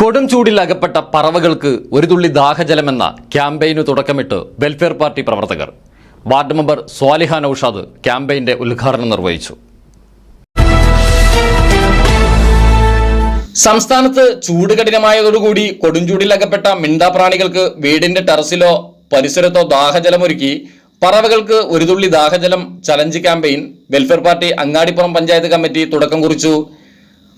കൊടും ചൂടിൽ അകപ്പെട്ട പറവകൾക്ക് ഒരു തുള്ളി ദാഹജലമെന്ന ക്യാമ്പയിനു തുടക്കമിട്ട് വെൽഫെയർ പാർട്ടി പ്രവർത്തകർ. വാർഡ് മെമ്പർ സ്വാലിഹ നൌഷാദ് ക്യാമ്പയിന്റെ ഉദ്ഘാടനം നിർവഹിച്ചു. സംസ്ഥാനത്ത് ചൂട് കഠിനമായതോടുകൂടി കൊടുംചൂടിൽ അകപ്പെട്ട മിണ്ടാപ്രാണികൾക്ക് വീടിന്റെ ടെറസിലോ പരിസരത്തോ ദാഹജലമൊരുക്കി പറവകൾക്ക് ഒരു തുള്ളി ദാഹജലം challenge campaign welfare party Angadippuram panchayat committee തുടക്കം കുറിച്ചു.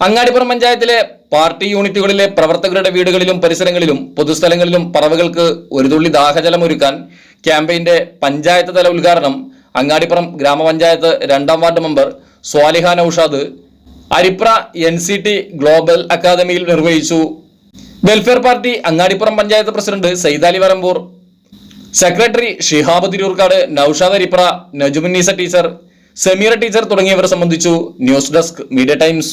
അങ്ങാടിപ്പുറം പഞ്ചായത്തിലെ പാർട്ടി യൂണിറ്റുകളിലെ പ്രവർത്തകരുടെ വീടുകളിലും പരിസരങ്ങളിലും പൊതുസ്ഥലങ്ങളിലും പറവകൾക്ക് ഒരു തുള്ളി ദാഹജലം ഒരുക്കാൻ ക്യാമ്പയിന്റെ പഞ്ചായത്ത് തല ഉദ്ഘാടനം അങ്ങാടിപ്പുറം ഗ്രാമപഞ്ചായത്ത് രണ്ടാം ward member Swaliha Noushad Aripra N C T global അക്കാദമിയിൽ നിർവഹിച്ചു. Welfare party Angadippuram panchayat president Saithali Varambur. Secretary Shihab Thirurkad Noushad Aripra Najumunnisa teacher Sameera teacher തുടങ്ങിയവർ സംബന്ധിച്ചു. News desk media times.